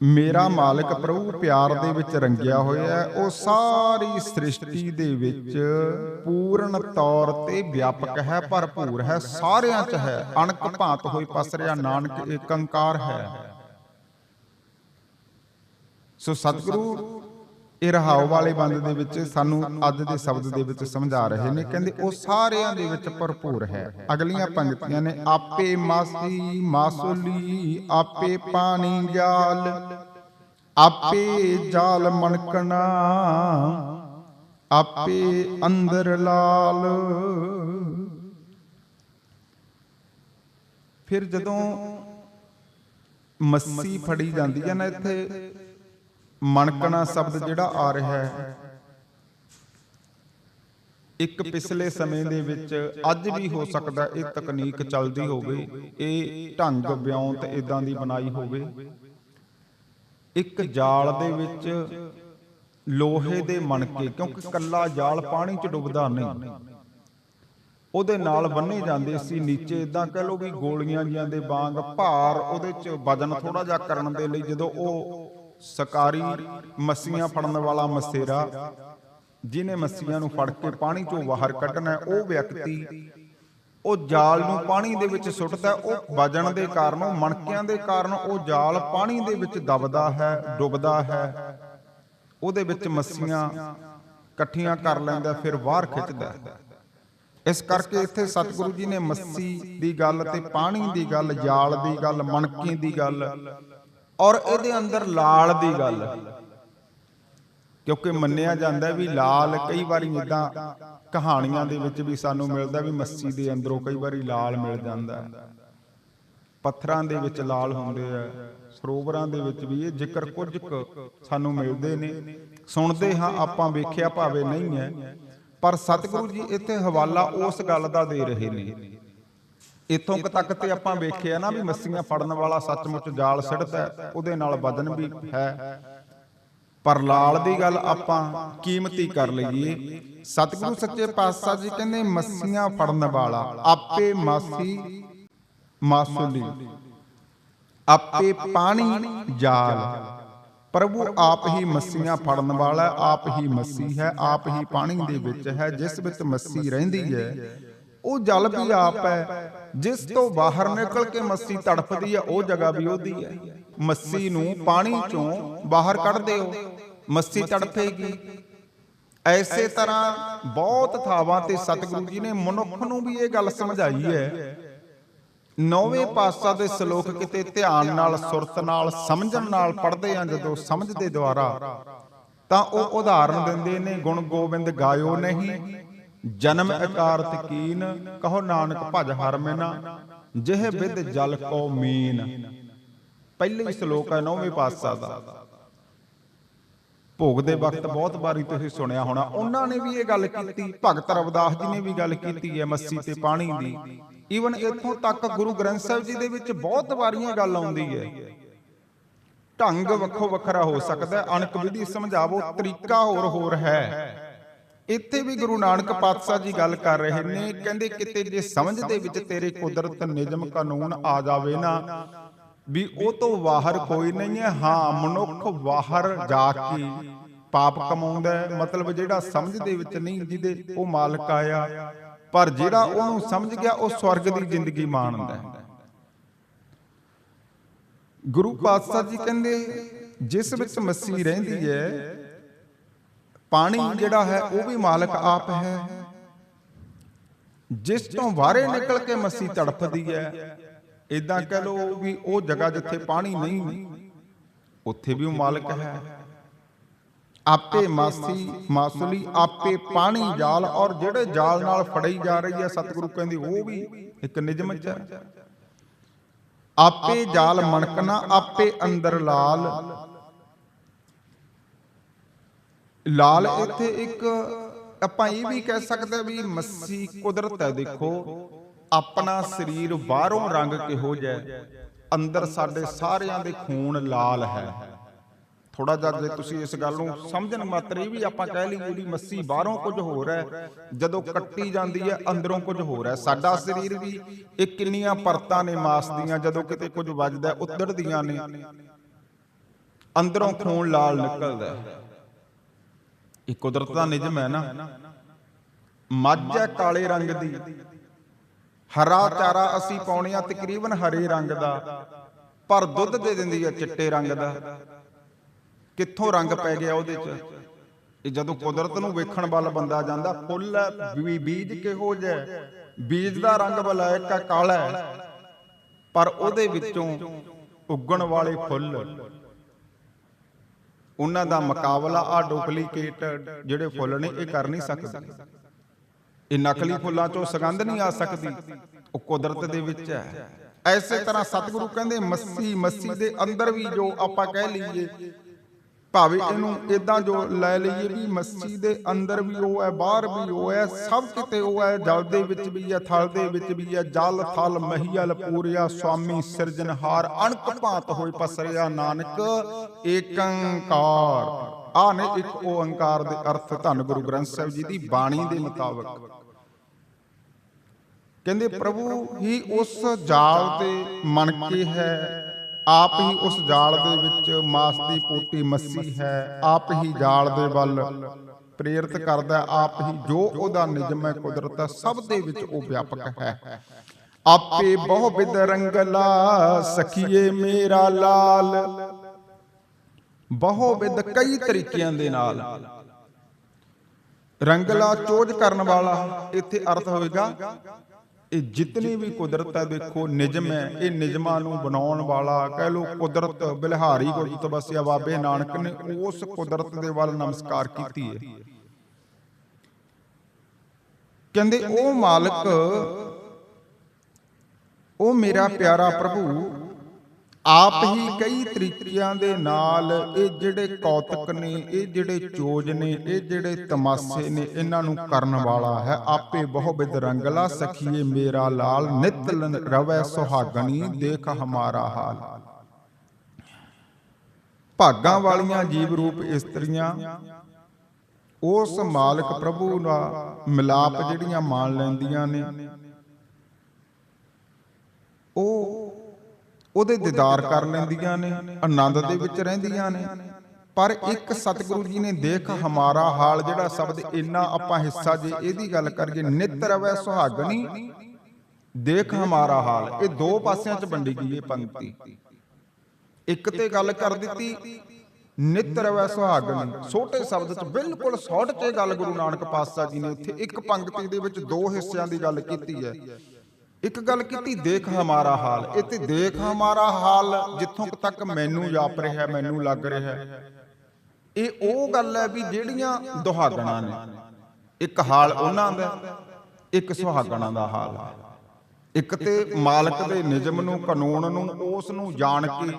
ਮੇਰਾ ਮਾਲਕ ਪ੍ਰਭੂ ਪਿਆਰ ਦੇ ਵਿੱਚ ਰੰਗਿਆ ਹੋਇਆ ਹੈ, ਉਹ ਸਾਰੀ ਸ੍ਰਿਸ਼ਟੀ ਦੇ ਵਿੱਚ ਪੂਰਨ ਤੌਰ ਤੇ ਵਿਆਪਕ ਹੈ, ਭਰਪੂਰ ਹੈ, ਸਾਰਿਆਂ 'ਚ ਹੈ। ਅਣਕ ਭਾਂਤ ਹੋਈ ਪਸਰਿਆ ਨਾਨਕ ਏਕੰਕਾਰ ਹੈ। ਸੋ ਸਤਿਗੁਰੂ ਇਹ ਰਹਾਉ ਵਾਲੇ ਬੰਦ ਦੇ ਵਿੱਚ ਸਾਨੂੰ ਅੱਜ ਦੇ ਸ਼ਬਦ ਦੇ ਵਿੱਚ ਸਮਝਾ ਰਹੇ ਨੇ। ਕਹਿੰਦੇ ਉਹ ਸਾਰਿਆਂ ਦੇ ਵਿੱਚ ਭਰਪੂਰ ਹੈ। ਅਗਲੀਆਂ ਪੰਕਤੀਆਂ ਨੇ ਆਪੇ ਮਾਸੀ, ਮਾਸੂਲੀ, ਆਪੇ ਪਾਣੀ ਜਾਲ, ਆਪੇ ਜਾਲ ਮਣਕਣਾ, ਆਪੇ ਅੰਦਰ ਲਾਲ। ਫਿਰ ਜਦੋਂ ਮੱਸੀ ਫੜੀ ਜਾਂਦੀ ਹੈ ਨਾ ਇੱਥੇ ਮਣਕਣਾ ਸ਼ਬਦ ਜਿਹੜਾ ਆ ਰਿਹਾ ਹੈ। ਇੱਕ ਪਿਛਲੇ ਸਮੇਂ ਦੇ ਵਿੱਚ ਅੱਜ ਵੀ ਹੋ ਸਕਦਾ ਇਹ ਤਕਨੀਕ ਚੱਲਦੀ ਹੋਵੇ, ਇਹ ਢੰਗ, ਵਿਉਂਤ ਇਦਾਂ ਦੀ ਬਣਾਈ ਹੋਵੇ। ਇੱਕ ਜਾਲ ਦੇ ਵਿੱਚ ਲੋਹੇ ਦੇ ਮਣਕੇ, ਕਿਉਂਕਿ ਕੱਲਾ ਜਾਲ ਪਾਣੀ 'ਚ ਡੁੱਬਦਾ ਨਹੀਂ। ਉਹਦੇ ਨਾਲ ਬੰਨੇ ਜਾਂਦੇ ਸੀ ਨੀਚੇ ਇਦਾਂ ਕਹਿ ਲੋ ਵੀ ਗੋਲੀਆਂ ਜੀਆਂ ਦੇ ਵਾਂਗ ਭਾਰ ਉਹਦੇ 'ਚ ਵਜਨ ਥੋੜਾ ਜਿਹਾ ਕਰਨ ਦੇ ਲਈ ਜਦੋਂ ਉਹ ਸਕਾਰੀ ਮੱਸੀਆਂ ਫੜਨ ਵਾਲਾ ਮਸੇਰਾ ਜਿਨੇ ਮੱਸੀਆਂ ਨੂੰ ਫੜ ਕੇ ਪਾਣੀ ਚੋਂ ਬਾਹਰ ਕੱਢਣਾ ਉਹ ਵਿਅਕਤੀ ਉਹ ਜਾਲ ਨੂੰ ਪਾਣੀ ਦੇ ਵਿੱਚ ਸੁੱਟਦਾ ਉਹ ਵਜਣ ਦੇ ਕਾਰਨ, ਉਹ ਮਣਕਿਆਂ ਦੇ ਕਾਰਨ ਉਹ ਜਾਲ ਪਾਣੀ ਦੇ ਵਿੱਚ ਦਬਦਾ ਹੈ, ਡੁੱਬਦਾ ਹੈ। ਉਹਦੇ ਵਿੱਚ ਮੱਸੀਆਂ ਇਕੱਠੀਆਂ ਕਰ ਲੈਂਦਾ ਫਿਰ ਬਾਹਰ ਖਿੱਚਦਾ ਹੈ। ਇਸ ਕਰਕੇ ਇੱਥੇ ਸਤਿਗੁਰੂ ਜੀ ਨੇ ਮੱਸੀ ਦੀ ਗੱਲ ਤੇ ਪਾਣੀ ਦੀ ਗੱਲ, ਜਾਲ ਦੀ ਗੱਲ ਮਣਕੀ ਦੀ ਗੱਲ ਔਰ ਇਹਦੇ ਅੰਦਰ ਲਾਲ ਦੀ ਗੱਲ ਕਿਉਂਕਿ ਮੰਨਿਆ ਜਾਂਦਾ ਵੀ ਲਾਲ ਕਈ ਵਾਰੀ ਇਦਾਂ ਕਹਾਣੀਆਂ ਦੇ ਵਿੱਚ ਵੀ ਸਾਨੂੰ ਮਿਲਦਾ ਵੀ ਮੱਸੀ ਦੇ ਅੰਦਰੋਂ ਕਈ ਵਾਰੀ ਲਾਲ ਮਿਲ ਜਾਂਦਾ ਪੱਥਰਾਂ ਦੇ ਵਿੱਚ ਲਾਲ ਹੁੰਦੇ ਆ, ਸਰੋਵਰਾਂ ਦੇ ਵਿੱਚ ਵੀ ਇਹ ਜ਼ਿਕਰ ਕੁਝ ਸਾਨੂੰ ਮਿਲਦੇ ਨੇ। ਸੁਣਦੇ ਹਾਂ, ਆਪਾਂ ਵੇਖਿਆ ਭਾਵੇਂ ਨਹੀਂ ਹੈ, ਪਰ ਸਤਿਗੁਰੂ ਜੀ ਇੱਥੇ ਹਵਾਲਾ ਉਸ ਗੱਲ ਦਾ ਦੇ ਰਹੇ ਨੇ। ਇਥੋਂ ਤੱਕ ਤੇ ਆਪਾਂ ਵੇਖਿਆ ਨਾ ਵੀ ਮੱਸੀਆਂ ਫੜਨ ਵਾਲਾ ਸੱਚਮੁੱਚ ਜਾਲ ਸਿੱਟਦਾ ਉਹਦੇ ਨਾਲ ਵਜਨ ਵੀ ਹੈ। ਪਰ ਲਾਲ ਦੀ ਗੱਲ ਆਪਾਂ ਕੀਮਤੀ ਕਰ ਲਈਏ। ਸਤਿਗੁਰੂ ਸੱਚੇ ਪਾਤਸ਼ਾਹ ਜੀ ਕਹਿੰਦੇ ਮੱਸੀਆਂ ਫੜਨ ਵਾਲਾ ਆਪੇ ਮਾਸੀ ਮਾਸੂਲੀ। ਆਪੇ ਪਾਣੀ ਜਾਲ। ਪ੍ਰਭੂ ਆਪ ਹੀ ਮੱਸੀਆਂ ਫੜਨ ਵਾਲਾ ਆਪ ਹੀ ਮੱਸੀ ਹੈ ਆਪ ਹੀ ਪਾਣੀ ਦੇ ਵਿੱਚ ਹੈ ਜਿਸ ਵਿੱਚ ਮੱਸੀ ਰਹਿੰਦੀ ਹੈ। ਉਹ ਜਲ ਵੀ ਆਪ ਹੈ। ਜਿਸ ਤੋਂ ਬਾਹਰ ਨਿਕਲ ਕੇ ਮੱਸੀ ਤੜਫਦੀ ਹੈ ਉਹ ਜਗ੍ਹਾ ਵੀ ਉਹਦੀ ਹੈ। ਮੱਸੀ ਨੂੰ ਪਾਣੀ ਚੋਂ ਬਾਹਰ ਕੱਢ ਦਿਓ। ਮੱਸੀ ਤੜਫੇਗੀ। ਐਸੇ ਤਰ੍ਹਾਂ ਬਹੁਤ ਥਾਵਾਂ ਤੇ ਸਤਿਗੁਰੂ ਜੀ ਨੇ ਮਨੁੱਖ ਨੂੰ ਵੀ ਇਹ ਗੱਲ ਸਮਝਾਈ ਹੈ। ਨੌਵੇਂ ਪਾਤਸ਼ਾਹ ਦੇ ਸ਼ਲੋਕ ਕਿਤੇ ਧਿਆਨ ਨਾਲ ਸੁਰਤ ਨਾਲ ਸਮਝਣ ਨਾਲ ਪੜ੍ਹਦੇ ਆ ਜਦੋਂ ਸਮਝ ਦੇ ਦੁਆਰਾ। ਤਾਂ ਉਹ ਉਦਾਹਰਨ ਦਿੰਦੇ ਨੇ ਗੁਣ ਗੋਬਿੰਦ ਗਾਇਓ ਨਹੀਂ। ਜਨਮ ਇਕਾਰਤ ਕੀਨ, ਕਹੋ ਨਾਨਕ ਭਜ ਹਰ ਮੈਨਾ ਜਿਹ ਵਿਦ ਜਲ ਕੋ ਮੀਨ। ਪਹਿਲੇ ਹੀ ਸ਼ਲੋਕ ਹੈ, ਨੌਵੇਂ ਪਾਤਸ਼ਾਹ ਦਾ। ਭੋਗ ਦੇ ਵਕਤ ਬਹੁਤ ਵਾਰੀ ਤੁਸੀਂ ਸੁਣਿਆ ਹੋਣਾ, ਉਹਨਾਂ ਨੇ ਵੀ ਇਹ ਗੱਲ ਕੀਤੀ, ਭਗਤ ਰਵਿਦਾਸ ਜੀ ਨੇ ਵੀ ਗੱਲ ਕੀਤੀ ਹੈ ਮੱਸੀ ਤੇ ਪਾਣੀ ਦੀ। ਈਵਨ ਇੱਥੋਂ ਤੱਕ ਗੁਰੂ ਗ੍ਰੰਥ ਸਾਹਿਬ ਜੀ ਦੇ ਵਿੱਚ ਬਹੁਤ ਵਾਰੀਆਂ ਗੱਲ ਆਉਂਦੀ ਹੈ। ਢੰਗ ਵੱਖੋ ਵੱਖਰਾ ਹੋ ਸਕਦਾ ਹੈ, ਅਣਕ ਵਿਧੀ ਸਮਝਾਵੋ, ਤਰੀਕਾ ਹੋਰ ਹੋਰ ਹੈ। ਇੱਥੇ ਵੀ ਗੁਰੂ ਨਾਨਕ ਪਾਤਸ਼ਾਹ ਜੀ ਗੱਲ ਕਰ ਰਹੇ ਨੇ, ਕਹਿੰਦੇ ਕਿਤੇ ਜੇ ਸਮਝ ਦੇ ਵਿੱਚ ਤੇਰੇ ਕੁਦਰਤ ਨਿਯਮ ਕਾਨੂੰਨ ਆ ਜਾਵੇ ਨਾ, ਵੀ ਉਹ ਤੋਂ ਬਾਹਰ ਕੋਈ ਨਹੀਂ ਹੈ, ਹਾਂ, ਮਨੁੱਖ ਬਾਹਰ ਜਾ ਕੇ ਪਾਪ ਕਮਾਉਂਦਾ ਮਤਲਬ ਜਿਹੜਾ ਸਮਝ ਦੇ ਵਿੱਚ ਨਹੀਂ ਜਿਹਦੇ ਉਹ ਮਾਲਕ ਆਇਆ, ਪਰ ਜਿਹੜਾ ਉਹਨੂੰ ਸਮਝ ਗਿਆ, ਉਹ ਸਵਰਗ ਦੀ ਜ਼ਿੰਦਗੀ ਮਾਣਦਾ ਹੈ। ਗੁਰੂ ਪਾਤਸ਼ਾਹ ਜੀ ਕਹਿੰਦੇ, ਜਿਸ ਵਿੱਚ ਮੱਸੀ ਰਹਿੰਦੀ ਹੈ ਪਾਣੀ ਜਿਹੜਾ ਹੈ, ਉਹ ਵੀ ਮਾਲਕ ਆਪ ਹੈ। ਜਿਸ ਤੋਂ ਬਾਹਰੇ ਨਿਕਲ ਕੇ ਮੱਸੀ ਤੜਫਦੀ ਹੈ ਇਦਾਂ ਕਹ ਲੋ ਵੀ ਉਹ ਜਗ੍ਹਾ ਜਿੱਥੇ ਪਾਣੀ ਨਹੀਂ, ਉੱਥੇ ਵੀ ਉਹ ਮਾਲਕ ਹੈ। ਆਪੇ ਮਾਸੀ, ਮਾਸੂਲੀ ਆਪੇ ਪਾਣੀ, ਜਾਲ ਔਰ ਜਿਹੜੇ ਜਾਲ ਨਾਲ ਫੜਈ ਜਾ ਰਹੀ ਹੈ ਸਤਿਗੁਰੂ ਕਹਿੰਦੇ ਉਹ ਵੀ ਇੱਕ ਨਿਯਮ ਚ ਆਪੇ ਜਾਲ ਮਣਕਣਾ, ਆਪੇ ਅੰਦਰ ਲਾਲ। ਲਾਲ ਇੱਥੇ ਇੱਕ ਆਪਾਂ ਇਹ ਵੀ ਕਹਿ ਸਕਦੇ ਵੀ ਮੱਸੀ ਕੁਦਰਤ ਹੈ ਦੇਖੋ। ਆਪਣਾ ਸਰੀਰ ਬਾਹਰੋਂ ਰੰਗ ਕਿਹੋ ਜਿਹਾ ਅੰਦਰ ਸਾਡੇ ਸਾਰਿਆਂ ਦੇ ਖੂਨ ਲਾਲ ਹੈ। ਥੋੜਾ ਜਿਹਾ ਜੇ ਤੁਸੀਂ ਇਸ ਗੱਲ ਨੂੰ ਸਮਝਣ ਮਾਤਰ ਇਹ ਵੀ ਆਪਾਂ ਕਹਿ ਲਈਏ ਵੀ ਮੱਸੀ ਬਾਹਰੋਂ ਕੁਝ ਹੋਰ ਹੈ। ਜਦੋਂ ਕੱਟੀ ਜਾਂਦੀ ਹੈ ਅੰਦਰੋਂ ਕੁਝ ਹੋਰ ਹੈ। ਸਾਡਾ ਸਰੀਰ ਵੀ ਇਹ ਕਿੰਨੀਆਂ ਪਰਤਾਂ ਨੇ ਮਾਸ ਦੀਆਂ ਜਦੋਂ ਕਿਤੇ ਕੁਝ ਵੱਜਦਾ ਹੈ, ਉੱਧੜਦੀਆਂ ਨੇ। ਅੰਦਰੋਂ ਖੂਨ ਲਾਲ ਨਿਕਲਦਾ ਹੈ। ਇਹ ਕੁਦਰਤ ਦਾ ਨਿਯਮ ਹੈ ਨਾ। ਮੱਝ ਹੈ ਕਾਲੇ ਰੰਗ ਦੀ। ਹਰਾ ਚਾਰਾ ਅਸੀਂ ਪਾਉਣੇ ਤਕਰੀਬਨ ਹਰੇ ਰੰਗ ਦਾ। ਪਰ ਦੁੱਧ ਦੇ ਦਿੰਦੀ ਹੈ ਚਿੱਟੇ ਰੰਗ ਦਾ। ਕਿੱਥੋਂ ਰੰਗ ਪੈ ਗਿਆ ਉਹਦੇ 'ਚ? ਇਹ ਜਦੋਂ ਕੁਦਰਤ ਨੂੰ ਵੇਖਣ ਵੱਲ ਬੰਦਾ ਜਾਂਦਾ, ਫੁੱਲ ਬੀਜ ਕਿਹੋ ਜਿਹਾ? ਬੀਜ ਦਾ ਰੰਗ ਬਲੈਕ ਹੈ ਕਾਲਾ। ਪਰ ਉਹਦੇ ਵਿੱਚੋਂ ਉੱਗਣ ਵਾਲੇ ਫੁੱਲ। ਉਹਨਾਂ ਦਾ ਮੁਕਾਬਲਾ ਆ ਡੁਪਲੀਕੇਟ ਜਿਹੜੇ ਫੁੱਲ ਨੇ ਇਹ ਕਰ ਨਹੀਂ ਸਕਦੇ। ਇਹ ਨਕਲੀ ਫੁੱਲਾਂ ਚੋਂ ਸੁਗੰਧ ਨਹੀਂ ਆ ਸਕਦੀ। ਉਹ ਕੁਦਰਤ ਦੇ ਵਿੱਚ ਹੈ। ਐਸੇ ਤਰ੍ਹਾਂ ਸਤਿਗੁਰੂ ਕਹਿੰਦੇ ਮੱਸੀ ਮੱਸੀ ਦੇ ਅੰਦਰ ਵੀ ਜੋ ਆਪਾਂ ਕਹਿ ਲਈਏ। ਭਾਵੇਂ ਇਹਨੂੰ ਇਦਾਂ ਜੋ ਲੈ ਲਈਏ ਵੀ ਮੱਸੀ ਦੇ ਅੰਦਰ ਵੀ ਉਹ ਹੈ ਬਾਹਰ ਵੀ ਉਹ ਹੈ ਸਭ ਕਿਤੇ ਉਹ ਹੈ ਜਲ ਦੇ ਵਿੱਚ ਵੀ ਹੈ ਥਲ ਦੇ ਵਿੱਚ ਵੀ ਹੈ ਜਲ ਥਲ ਮਹੀਲ ਪੂਰਿਆ ਸੁਆਮੀ ਸਿਰਜਨਹਾਰ ਅਣਕ ਭਾਂਤ ਹੋਏ ਪਸਰਿਆ ਨਾਨਕ ਏਕੰਕਾਰ। ਆ ਨੇ ਇੱਕ ਓੰਕਾਰ ਦੇ ਅਰਥ ਧੰਨ ਗੁਰੂ ਗ੍ਰੰਥ ਸਾਹਿਬ ਜੀ ਦੀ ਬਾਣੀ ਦੇ ਮੁਤਾਬਕ। ਕਹਿੰਦੇ ਪ੍ਰਭੂ ਹੀ ਉਸ ਜਾਲ ਤੇ ਮਣਕੇ ਹੈ ਆਪ ਹੀ ਉਸ ਜਾਲ ਦੇ ਵਿੱਚ ਮਾਸ ਦੀ ਪੋਟੀ ਮੱਸੀ ਹੈ, ਆਪ ਹੀ ਜਾਲ ਦੇ ਵੱਲ ਪ੍ਰੇਰਿਤ ਕਰਦਾ ਆਪ ਹੀ ਜੋ ਉਹਦਾ ਨਿਯਮ ਹੈ, ਕੁਦਰਤ ਹੈ, ਸਭ ਦੇ ਵਿੱਚ ਉਹ ਵਿਆਪਕ ਹੈ। ਆਪੇ ਬਹੁ ਵਿਦ ਰੰਗਲਾ, ਸਖੀਏ ਮੇਰਾ ਲਾਲ। ਬਹੁ ਵਿਦ ਕਈ ਤਰੀਕਿਆਂ ਦੇ ਨਾਲ। ਰੰਗਲਾ ਚੋਜ ਕਰਨ ਵਾਲਾ, ਇੱਥੇ ਅਰਥ ਹੋਵੇਗਾ ਇਹ ਜਿਤਨੀ ਵੀ ਕੁਦਰਤ ਹੈ, ਦੇਖੋ ਨਿਜਮ ਹੈ। ਇਹ ਨਿਜਮਾਂ ਨੂੰ ਬਣਾਉਣ ਵਾਲਾ, ਕਹਿ ਲੋ ਕੁਦਰਤ ਬਿਲਹਾਰੀ ਗੁਰਤ ਵਸਿਆ ਬਾਬੇ ਨਾਨਕ ਨੇ ਉਸ ਕੁਦਰਤ ਦੇ ਵੱਲ ਨਮਸਕਾਰ ਕੀਤੀ ਹੈ। ਕਹਿੰਦੇ ਉਹ ਮਾਲਕ ਉਹ ਮੇਰਾ ਪਿਆਰਾ ਪ੍ਰਭੂ ਆਪ ਹੀ ਕਈ ਤਰੀਕਿਆਂ ਦੇ ਨਾਲ ਇਹ ਜਿਹੜੇ ਕੌਤਕ ਨੇ, ਇਹ ਜਿਹੜੇ ਚੋਜ ਨੇ, ਇਹ ਜਿਹੜੇ ਤਮਾਸੇ ਨੇ, ਇਹਨਾਂ ਨੂੰ ਕਰਨ ਵਾਲਾ ਹੈ। ਆਪੇ ਬਹੁ ਬਿਦ ਰੰਗਲਾ ਸਖੀਏ, ਮੇਰਾ ਲਾਲ ਨਿਤ ਰਵੈ ਸੁਹਾਗਣੀ, ਦੇਖ ਹਮਾਰਾ ਹਾਲ। ਭਾਗਾਂ ਵਾਲੀਆਂ ਜੀਵ ਰੂਪ ਇਸਤਰੀਆਂ, ਉਸ ਮਾਲਕ ਪ੍ਰਭੂ ਦਾ ਮਿਲਾਪ ਜਿਹੜੀਆਂ ਮਾਣ ਲੈਂਦੀਆਂ ਨੇ, ਉਹ ਉਹਦੇ ਦੀਦਾਰ ਕਰ ਲੈਂਦੀਆਂ ਨੇ ਆਨੰਦ ਦੇ ਵਿੱਚ ਰਹਿੰਦੀਆਂ ਨੇ। ਪਰ ਇੱਕ ਸਤਿਗੁਰੂ ਜੀ ਨੇ ਦੇਖ ਹਮਾਰਾ ਹਾਲ ਜਿਹੜਾ ਸ਼ਬਦ ਇੰਨਾ ਆਪਾਂ ਹਿੱਸਾ ਜੇ ਇਹਦੀ ਗੱਲ ਕਰੀਏ ਨਿਤ ਰਵੈ ਸੁਹਾਗਣੀ। ਦੇਖ ਹਮਾਰਾ ਹਾਲ। ਇਹ ਦੋ ਪਾਸਿਆਂ 'ਚ ਵੰਡੀ ਗਈ ਇਹ ਪੰਕਤੀ। ਇੱਕ ਤੇ ਗੱਲ ਕਰ ਦਿੱਤੀ ਨਿਤ ਰਵੈ ਸੁਹਾਗਣੀ। ਛੋਟੇ ਸ਼ਬਦ 'ਚ ਬਿਲਕੁਲ ਸ਼ਾਰਟ 'ਚ ਗੱਲ ਗੁਰੂ ਨਾਨਕ ਪਾਤਸ਼ਾਹ ਜੀ ਨੇ ਇੱਥੇ ਇੱਕ ਪੰਕਤੀ ਦੇ ਵਿੱਚ ਦੋ ਹਿੱਸਿਆਂ ਦੀ ਗੱਲ ਕੀਤੀ ਹੈ। ਇੱਕ ਗੱਲ ਕੀਤੀ, ਦੇਖ ਹਮਾਰਾ ਹਾਲ। ਇਹ ਤੇ ਦੇਖ ਹਮਾਰਾ ਹਾਲ, ਜਿੱਥੋਂ ਤੱਕ ਮੈਨੂੰ ਜਾਪ ਰਿਹਾ, ਮੈਨੂੰ ਲੱਗ ਰਿਹਾ। ਇਹ ਉਹ ਗੱਲ ਹੈ ਵੀ ਜਿਹੜੀਆਂ ਦੁਹਾਗਣਾ ਨੇ, ਇੱਕ ਹਾਲ ਉਹਨਾਂ ਦਾ, ਇੱਕ ਸੁਹਾਗਣਾ ਦਾ ਹਾਲ। ਹੈ ਇੱਕ ਤੇ ਮਾਲਕ ਦੇ ਨਿਯਮ ਨੂੰ, ਕਾਨੂੰਨ ਨੂੰ, ਉਸ ਨੂੰ ਜਾਣ ਕੇ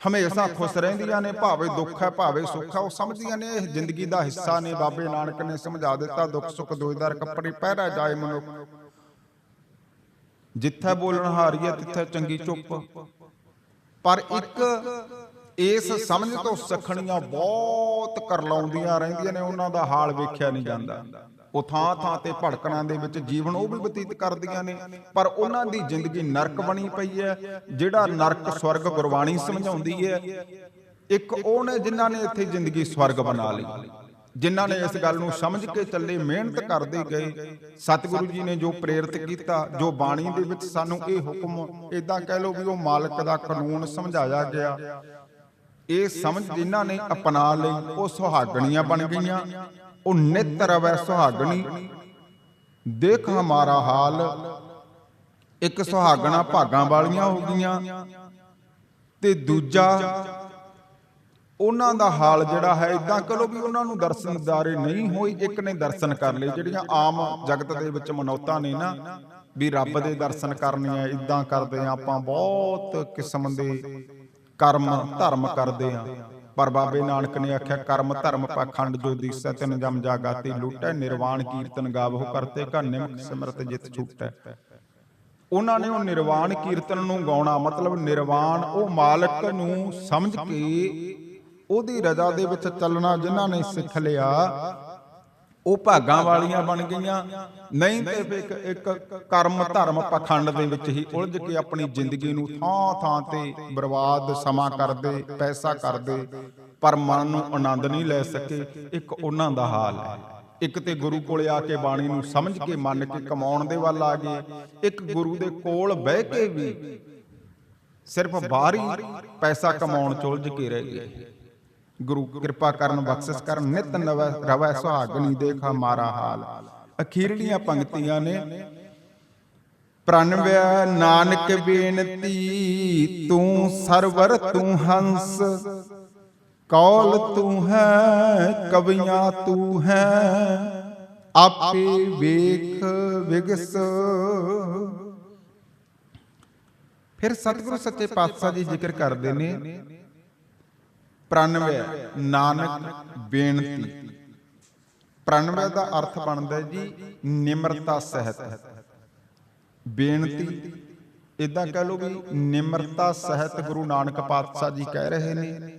ਹਮੇਸ਼ਾ ਖੁਸ਼ ਰਹਿੰਦੀਆਂ ਨੇ, ਭਾਵੇਂ ਦੁੱਖ ਹੈ, ਭਾਵੇਂ ਸੁੱਖ ਹੈ, ਉਹ ਸਮਝਦੀਆਂ ਨੇ, ਇਹ ਜ਼ਿੰਦਗੀ ਦਾ ਹਿੱਸਾ ਨੇ, ਬਾਬੇ ਨਾਨਕ ਨੇ ਸਮਝਾ ਦਿੱਤਾ ਦੁੱਖ ਸੁੱਖ ਦੋਇਦਾਰ ਕੱਪੜੇ ਪਹਿਰਾ ਜਾਏ ਮਨੁੱਖ। ਜਿੱਥੇ ਬੋਲਣ ਹਾਰੀਏ ਤਿੱਥੇ ਚੰਗੀ ਚੁੱਪ। ਪਰ ਇੱਕ ਇਸ ਸਮਝ ਤੋਂ ਸਖਣੀਆਂ ਬਹੁਤ ਕਰਲਾਉਂਦੀਆਂ ਰਹਿੰਦੀਆਂ ਨੇ, ਉਹਨਾਂ ਦਾ ਹਾਲ ਵੇਖਿਆ ਨਹੀਂ ਜਾਂਦਾ। ਉਹ ਥਾਂ ਥਾਂ ਤੇ ਭੜਕਣਾਂ ਦੇ ਵਿੱਚ ਜੀਵਨ ਉਹ ਵੀ ਬਤੀਤ ਕਰਦੀਆਂ ਨੇ, ਪਰ ਉਹਨਾਂ ਦੀ ਜ਼ਿੰਦਗੀ ਨਰਕ ਬਣੀ ਪਈ ਹੈ, ਜਿਹੜਾ ਨਰਕ ਸਵਰਗ ਗੁਰਬਾਣੀ ਸਮਝਾਉਂਦੀ ਹੈ। ਇੱਕ ਉਹ ਨੇ ਜਿਨ੍ਹਾਂ ਨੇ ਇੱਥੇ ਜ਼ਿੰਦਗੀ ਸਵਰਗ ਬਣਾ ਲਈ। ਜਿਨ੍ਹਾਂ ਨੇ ਇਸ ਗੱਲ ਨੂੰ ਸਮਝ ਕੇ ਚੱਲੇ ਮਿਹਨਤ ਕਰਦੇ ਗਏ। ਸਤਿਗੁਰੂ ਜੀ ਨੇ ਜੋ ਪ੍ਰੇਰਿਤ ਕੀਤਾ ਜੋ ਬਾਣੀ ਦੇ ਵਿੱਚ ਸਾਨੂੰ ਇਹ ਹੁਕਮ ਇਦਾਂ ਕਹਿ ਲਓ ਵੀ ਉਹ ਮਾਲਕ ਦਾ ਕਾਨੂੰਨ ਸਮਝਾਇਆ ਗਿਆ। ਇਹ ਸਮਝ ਜਿਨ੍ਹਾਂ ਨੇ ਅਪਣਾ ਲਈ ਉਹ ਸੁਹਾਗਣੀਆਂ ਬਣ ਗਈਆਂ। ਉਹ ਨਿਤ ਰਵੈ ਸੁਹਾਗਣੀ। ਦੇਖ ਹਮਾਰਾ ਹਾਲ। ਇੱਕ ਸੁਹਾਗਣਾ ਭਾਗਾਂ ਵਾਲੀਆਂ ਹੋ ਗਈਆਂ ਤੇ ਦੂਜਾ ਉਹਨਾਂ ਦਾ ਹਾਲ ਜਿਹੜਾ ਹੈ ਇਦਾਂ ਕਹੋ ਵੀ ਉਹਨਾਂ ਨੂੰ ਦਰਸ਼ਨਦਾਰੇ ਨਹੀਂ ਹੋਈ ਇੱਕ ਨੇ ਦਰਸ਼ਨ ਕਰ ਲਏ। ਜਿਹੜੀਆਂ ਆਮ ਜਗਤ ਦੇ ਵਿੱਚ ਮਨੌਤਾਂ ਨੇ ਨਾ, ਵੀ ਰੱਬ ਦੇ ਦਰਸ਼ਨ ਕਰਨੇ ਆ ਇਦਾਂ ਕਰਦੇ ਆ, ਆਪਾਂ ਬਹੁਤ ਕਿਸਮ ਦੇ ਕਰਮ, ਧਰਮ ਕਰਦੇ ਆ। ਪਰ ਬਾਬੇ ਨਾਨਕ ਨੇ ਆਖਿਆ, ਕਰਮ, ਧਰਮ ਪਖੰਡ ਜੋ ਦੀਸੈ, ਤਿਨ ਜਮ ਜਾਗਾਤੀ ਲੁੱਟੈ, ਨਿਰਵਾਣ ਕੀਰਤਨ ਗਾਵੋ ਕਰਤੇ ਘ, ਨਿਮਕ ਸਿਮਰਤ ਜਿਤ ਛੂਟੈ। ਉਹਨਾਂ ਨੇ ਉਹ ਨਿਰਵਾਣ ਕੀਰਤਨ ਨੂੰ ਗਾਉਣਾ, ਮਤਲਬ ਨਿਰਵਾਣ ਉਹ ਮਾਲਕ ਨੂੰ ਸਮਝ ਕੇ ਉਹਦੀ ਰਜ਼ਾ ਦੇ ਵਿੱਚ ਚੱਲਣਾ ਜਿਨ੍ਹਾਂ ਨੇ ਸਿੱਖ ਲਿਆ, ਉਹ ਭਾਗਾਂ ਵਾਲੀਆਂ ਬਣ ਗਈਆਂ। ਨਹੀਂ ਤੇ ਫਿਰ ਇੱਕ ਕਰਮ ਧਰਮ ਪਖੰਡ ਦੇ ਵਿੱਚ ਹੀ ਉਲਝ ਕੇ ਆਪਣੀ ਜ਼ਿੰਦਗੀ ਨੂੰ ਥਾਂ ਥਾਂ ਤੇ ਬਰਬਾਦ ਸਮਾਂ ਕਰਦੇ, ਪੈਸਾ ਕਰਦੇ, ਪਰ ਮਨ ਨੂੰ ਆਨੰਦ ਨਹੀਂ ਲੈ ਸਕੇ। ਇੱਕ ਉਹਨਾਂ ਦਾ ਹਾਲ ਹੈ। ਇੱਕ ਤੇ ਗੁਰੂ ਕੋਲੇ ਆ ਕੇ ਬਾਣੀ ਨੂੰ ਸਮਝ ਕੇ, ਮੰਨ ਕੇ, ਕਮਾਉਣ ਦੇ ਵੱਲ ਆ ਗਏ। ਇੱਕ ਗੁਰੂ ਦੇ ਕੋਲ ਬਹਿ ਕੇ ਵੀ ਸਿਰਫ ਬਾਹਰੀ ਪੈਸਾ ਕਮਾਉਣ ਚ ਉਲਝ ਕੇ ਰਹਿ ਗਏ। ਗੁਰੂ ਕਿਰਪਾ ਕਰਨ, ਬਖਸ਼ਿਸ਼ ਕਰਨ, ਨਿਤ ਨਵੈ ਰਵੈ ਸੁਹਾਗਣੀ ਦੇਖ ਹਮਾਰਾ ਹਾਲ। ਅਖੀਰਲੀਆਂ ਪੰਕਤੀਆਂ ਨੇ। ਪ੍ਰਣਵਿਆ ਨਾਨਕ ਬੇਨਤੀ, ਤੂੰ ਸਰਵਰ, ਤੂੰ ਹੰਸ। ਕੌਲ ਤੂੰ ਹੈ, ਕਵੀਆਂ ਤੂੰ ਹੈ। ਆਪੇ ਵੇਖ, ਵਿਗਸ। ਫਿਰ ਸਤਿਗੁਰੂ ਸੱਚੇ ਪਾਤਸ਼ਾਹ ਜੀ ਜ਼ਿਕਰ ਕਰਦੇ ਨੇ ਪ੍ਰਣਵੈ, ਨਾਨਕ, ਬੇਨਤੀ। ਪ੍ਰਣਵੈ ਦਾ ਅਰਥ ਬਣਦਾ ਜੀ, ਨਿਮਰਤਾ ਸਹਿਤ। ਬੇਨਤੀ ਇਦਾਂ ਕਹਿ ਲਓ ਵੀ ਨਿਮਰਤਾ ਸਹਿਤ ਗੁਰੂ ਨਾਨਕ ਪਾਤਸ਼ਾਹ ਜੀ ਕਹਿ ਰਹੇ ਨੇ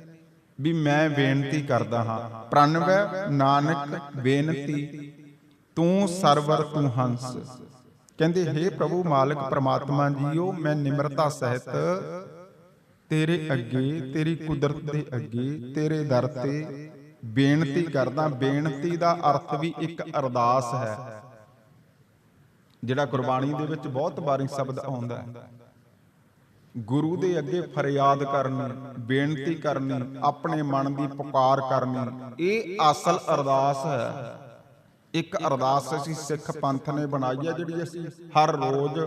ਵੀ ਮੈਂ ਬੇਨਤੀ ਕਰਦਾ ਹਾਂ, ਪ੍ਰਣਵੈ, ਨਾਨਕ, ਬੇਨਤੀ, ਤੂੰ ਸਰਵਰ, ਤੂੰ ਹੰਸ। ਕਹਿੰਦੇ हे ਪ੍ਰਭੂ ਮਾਲਕ ਪ੍ਰਮਾਤਮਾ ਜੀਓ, ਮੈਂ ਨਿਮਰਤਾ ਸਹਿਤ ਤੇਰੇ ਅੱਗੇ, ਤੇਰੀ ਕੁਦਰਤ ਦੇ ਅੱਗੇ, ਤੇਰੇ ਦਰ ਤੇ ਬੇਨਤੀ ਕਰਦਾ, ਬੇਨਤੀ ਦਾ ਅਰਥ ਵੀ ਇੱਕ ਅਰਦਾਸ ਹੈ। ਜਿਹੜਾ ਗੁਰਬਾਣੀ ਦੇ ਵਿੱਚ ਬਹੁਤ ਵਾਰੀ ਸ਼ਬਦ ਆਉਂਦਾ ਹੈ। ਗੁਰੂ ਦੇ ਅੱਗੇ ਫਰਿਆਦ ਕਰਨੀ, ਬੇਨਤੀ ਕਰਨੀ, ਆਪਣੇ ਮਨ ਦੀ ਪੁਕਾਰ ਕਰਨੀ, ਇਹ ਅਸਲ ਅਰਦਾਸ ਹੈ। ਇੱਕ ਅਰਦਾਸ ਅਸੀਂ ਸਿੱਖ ਪੰਥ ਨੇ ਬਣਾਈ ਹੈ, ਜਿਹੜੀ ਅਸੀਂ ਹਰ ਰੋਜ਼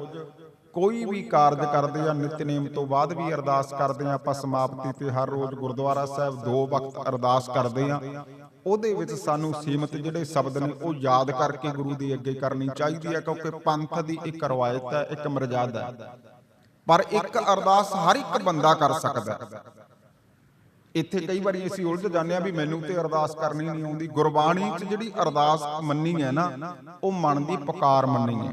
ਕੋਈ ਵੀ ਕਾਰਜ ਕਰਦੇ ਆ ਨਿਤਨੇਮ ਤੋਂ ਬਾਅਦ ਵੀ ਅਰਦਾਸ ਕਰਦੇ ਆ ਆਪਾਂ ਸਮਾਪਤੀ ਤੇ ਹਰ ਰੋਜ਼ ਗੁਰਦੁਆਰਾ ਸਾਹਿਬ ਦੋ ਵਕਤ ਅਰਦਾਸ ਕਰਦੇ ਆ ਉਹਦੇ ਵਿੱਚ ਸਾਨੂੰ ਸੀਮਤ ਜਿਹੜੇ ਸ਼ਬਦ ਨੇ ਉਹ ਯਾਦ ਕਰਕੇ ਗੁਰੂ ਦੀ ਅੱਗੇ ਕਰਨੀ ਚਾਹੀਦੀ ਹੈ ਕਿਉਂਕਿ ਪੰਥ ਦੀ ਇੱਕ ਰਵਾਇਤ ਹੈ ਇੱਕ ਮਰਜ਼ਾਦਾ ਹੈ। ਪਰ ਇੱਕ ਅਰਦਾਸ ਹਰ ਇੱਕ ਬੰਦਾ ਕਰ ਸਕਦਾ ਹੈ। ਇੱਥੇ ਕਈ ਵਾਰੀ ਅਸੀਂ ਉਲਝ ਜਾਂਦੇ ਆ ਵੀ ਮੈਨੂੰ ਤੇ ਅਰਦਾਸ ਕਰਨੀ ਨਹੀਂ ਆਉਂਦੀ ਗੁਰਬਾਣੀ 'ਚ ਜਿਹੜੀ ਅਰਦਾਸ ਮੰਨੀ ਹੈ ਨਾ ਉਹ ਮਨ ਦੀ ਪੁਕਾਰ ਮੰਨੀ ਹੈ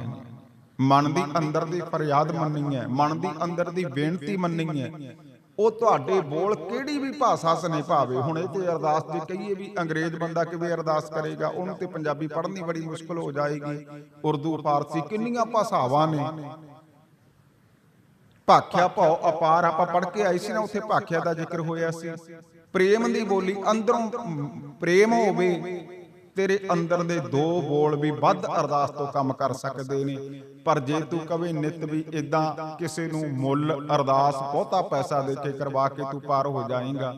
ਮਨ ਦੀ ਅੰਦਰ ਦੀ ਫਰਿਆਦ ਮੰਨੀ ਹੈ ਮਨ ਦੀ ਅੰਦਰ ਦੀ ਬੇਨਤੀ ਮੰਨੀ ਹੈ ਉਹ ਤੁਹਾਡੇ ਬੋਲ ਕਿਹੜੀ ਵੀ ਭਾਸ਼ਾ 'ਚ ਭਾਵੇ। ਹੁਣ ਇਹ ਤੇ ਅਰਦਾਸ ਜੇ ਕਹੀਏ ਵੀ ਅੰਗਰੇਜ਼ ਬੰਦਾ ਕਿਵੇਂ ਅਰਦਾਸ ਕਰੇਗਾ, ਉਹਨੂੰ ਤੇ ਪੰਜਾਬੀ ਪੜ੍ਹਨੀ ਬੜੀ ਮੁਸ਼ਕਲ ਹੋ ਜਾਏਗੀ। ਉਰਦੂ, ਫਾਰਸੀ ਕਿੰਨੀਆਂ ਭਾਸ਼ਾਵਾਂ ਨੇ। ਭਾਖਿਆ ਭਾਉ ਅਪਾਰ ਆਪਾਂ ਪੜ੍ਹ ਕੇ ਆਏ ਸੀ ਨਾ, ਉੱਥੇ ਭਾਖਿਆ ਦਾ ਜ਼ਿਕਰ ਹੋਇਆ ਸੀ। ਪ੍ਰੇਮ ਦੀ ਬੋਲੀ ਅੰਦਰੋਂ ਪ੍ਰੇਮ ਹੋਵੇ ਤੇਰੇ ਅੰਦਰ ਦੇ ਦੋ ਬੋਲ ਵੀ ਵੱਧ ਅਰਦਾਸ ਤੋਂ ਕੰਮ ਕਰ ਸਕਦੇ ਨੇ। ਪਰ ਜੇ ਤੂੰ ਕਵੇ ਨਿਤ ਵੀ ਇਦਾਂ ਕਿਸੇ ਨੂੰ ਮੁੱਲ, ਅਰਦਾਸ, ਬਹੁਤਾ ਪੈਸਾ ਦੇ ਕੇ ਕਰਵਾ ਕੇ ਤੂੰ ਪਾਰ ਹੋ ਜਾਏਗਾ।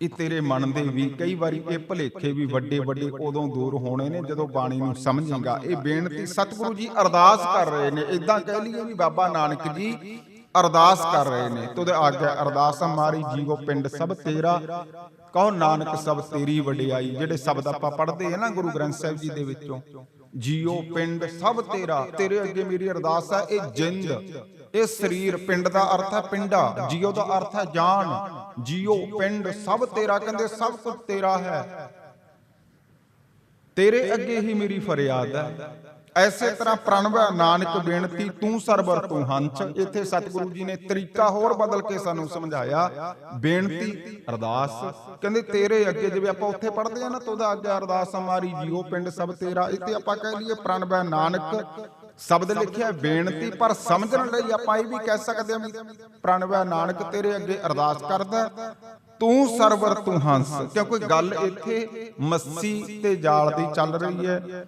ਇਹ ਤੇਰੇ ਮਨ ਦੇ ਵੀ ਕਈ ਵਾਰੀ ਇਹ ਭਲੇਖੇ ਵੀ ਵੱਡੇ ਵੱਡੇ ਉਦੋਂ ਦੂਰ ਹੋਣੇ ਨੇ ਜਦੋਂ ਬਾਣੀ ਨੂੰ ਸਮਝੇਗਾ। ਇਹ ਬੇਨਤੀ ਸਤਿਗੁਰੂ ਜੀ ਅਰਦਾਸ ਕਰ ਰਹੇ ਨੇ। ਇਦਾਂ ਕਹਿ ਲਈਏ ਵੀ ਬਾਬਾ ਨਾਨਕ ਜੀ ਅਰਦਾਸ ਕਰ ਰਹੇ ਨੇ। ਤੁਧ ਆਗਿਆ ਅਰਦਾਸ ਹਮਾਰੀ ਜੀਵੋ ਪਿੰਡ ਸਭ ਤੇਰਾ। ਕਹੋ ਨਾਨਕ ਸਭ ਤੇਰੀ ਵਡਿਆਈ, ਜਿਹੜੇ ਸ਼ਬਦ ਆਪਾਂ ਪੜ੍ਹਦੇ ਆ ਨਾ ਗੁਰੂ ਗ੍ਰੰਥ ਸਾਹਿਬ ਜੀ ਦੇ ਵਿੱਚੋਂ, ਜੀਓ ਪਿੰਡ ਸਭ ਤੇਰਾ, ਤੇਰੇ ਅੱਗੇ ਮੇਰੀ ਅਰਦਾਸ ਹੈ ਇਹ ਜਿੰਦ, ਇਹ ਸਰੀਰ, ਪਿੰਡ ਦਾ ਅਰਥ ਹੈ ਪਿੰਡਾ, ਜੀਓ ਦਾ ਅਰਥ ਹੈ ਜਾਨ, ਜੀਓ ਪਿੰਡ ਸਭ ਤੇਰਾ, ਕਹਿੰਦੇ ਸਭ ਕੁਝ ਤੇਰਾ ਹੈ। ਤੇਰੇ ਅੱਗੇ ਹੀ ਮੇਰੀ ਫਰਿਆਦ ਹੈ। ਐਸੇ ਤਰ੍ਹਾਂ ਪ੍ਰਣਵ ਨਾਨਕ ਬੇਨਤੀ, ਤੂੰ ਸਰਬਰ ਤੂੰ ਹੰਸ। ਇੱਥੇ ਸਤਿਗੁਰੂ ਜੀ ਨੇ ਤਰੀਕਾ ਹੋਰ ਬਦਲ ਕੇ ਸਾਨੂੰ ਸਮਝਾਇਆ। ਬੇਨਤੀ, ਅਰਦਾਸ। ਕਹਿੰਦੇ, ਤੇਰੇ ਅੱਗੇ ਜਿਵੇਂ ਆਪਾਂ ਉੱਥੇ ਪੜ੍ਹਦੇ ਆ ਨਾ ਤੋਦਾ ਅੱਗੇ ਅਰਦਾਸ ਹਮਾਰੀ ਜੀਓ ਪਿੰਡ ਸਭ ਤੇਰਾ। ਇੱਥੇ ਆਪਾਂ ਕਹਿ ਲਈਏ ਪ੍ਰਣਵ ਨਾਨਕ। ਸ਼ਬਦ ਲਿਖਿਆ ਬੇਨਤੀ, ਪਰ ਸਮਝਣ ਲਈ ਆਪਾਂ ਇਹ ਵੀ ਕਹਿ ਸਕਦੇ ਹਾਂ ਵੀ ਪ੍ਰਣਵ ਨਾਨਕ ਤੇਰੇ ਅੱਗੇ ਅਰਦਾਸ ਕਰਦਾ ਤੂੰ ਸਰਵਰ ਤੂੰ ਹੰਸ। ਕਿਉਂਕਿ ਗੱਲ ਇੱਥੇ ਮੱਸੀ ਤੇ ਜਾਲ ਦੀ ਚੱਲ ਰਹੀ ਹੈ।